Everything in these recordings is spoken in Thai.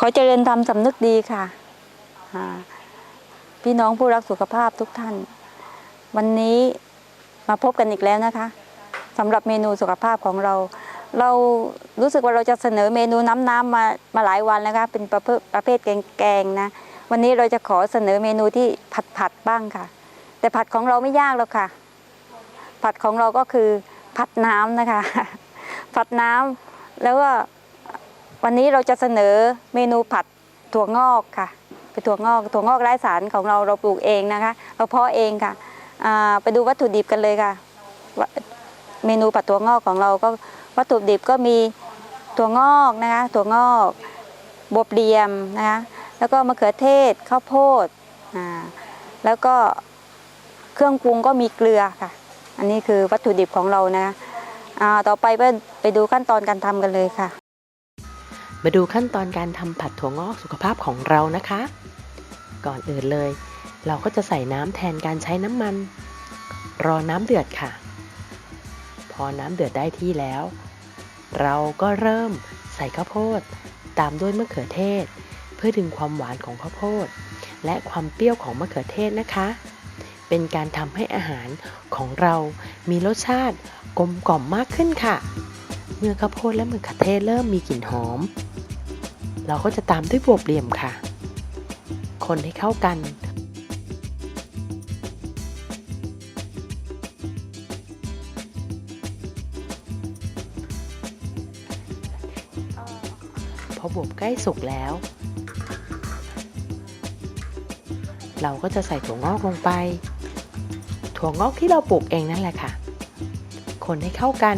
ขอเจริญธรรมสำนึกดีค่ะ พี่น้องผู้รักสุขภาพทุกท่าน วันนี้มาพบกันอีกแล้วนะคะสำหรับเมนูสุขภาพของเรา เรารู้สึกว่าเราจะเสนอเมนูน้ำน้ำมามาหลายวันแล้วค่ะเป็นประเภทประเภทแกงๆนะวันนี้เราจะขอเสนอเมนูที่ผัดผัดๆบ้างค่ะ แต่ผัดของเราไม่ยากหรอกค่ะ ผัดของเราก็คือผัดน้ำนะคะ ผัดน้ำแล้วก็ วันนี้เราจะเสนอเมนูผัดถั่วงอกค่ะเป็นถั่วงอกถั่วงอกไร้สารของเราเราปลูกเองนะคะ เราเพาะเองค่ะไปดูวัตถุดิบกันเลยค่ะ เมนูผัดถั่วงอกของเราก็วัตถุดิบก็มีถั่วงอกนะคะถั่วงอกบวบเดียมนะคะแล้วก็มะเขือเทศข้าวโพดแล้วก็เครื่องปรุงก็มีเกลือค่ะ อันนี้คือวัตถุดิบของเรานะะต่อไปไปไปดูขั้นตอนการทำกันเลยค่ะ มาดูขั้นตอนการทำผัดถั่วงอกสุขภาพของเรานะคะ ก่อนอื่นเลย เราก็จะใส่น้ำแทนการใช้น้ำมัน รอน้ำเดือดค่ะ พอน้ำเดือดได้ที่แล้ว เราก็เริ่มใส่ข้าวโพด ตามด้วยมะเขือเทศ เพื่อดึงความหวานของข้าวโพด และความเปรี้ยวของมะเขือเทศนะคะ เป็นการทำให้อาหารของเรามีรสชาติกลมกล่อมมากขึ้นค่ะเมื่อข้าวโพดและมะเขือเทศเริ่มมีกลิ่นหอม เราก็จะตามด้วยบวบเหลี่ยมค่ะ คนให้เข้ากัน พอบวบใกล้สุกแล้ว เราก็จะใส่ถั่วงอกลงไป ถั่วงอกที่เราปลูกเองนั่นแหละค่ะ คนให้เข้ากัน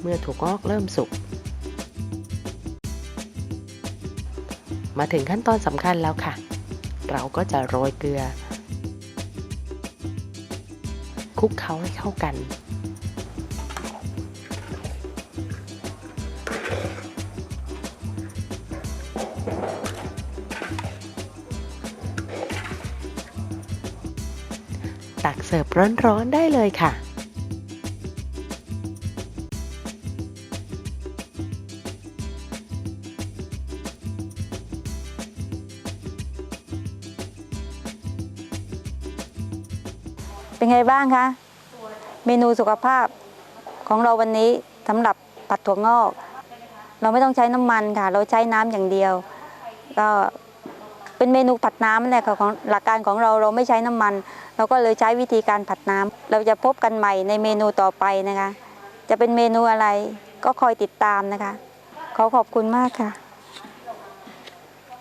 เมื่อถั่วงอกเริ่มสุก มาถึงขั้นตอนสำคัญแล้วค่ะ เราก็จะโรยเกลือ คลุกเคล้าให้เข้ากัน ตักเสิร์ฟร้อนๆได้เลยค่ะ เป็นไงบ้างคะ เมนูสุขภาพของเราวันนี้สำหรับผัดถั่วงอก เราไม่ต้องใช้น้ำมันค่ะ เราใช้น้ำอย่างเดียว ก็เป็นเมนูผัดน้ำนั่นแหละค่ะของหลักการของเราเราไม่ใช้น้ำมัน เราก็เลยใช้วิธีการผัดน้ำเราจะพบกันใหม่ในเมนูต่อไปนะคะ จะเป็นเมนูอะไรก็คอยติดตามนะคะ ขอขอบคุณมากค่ะ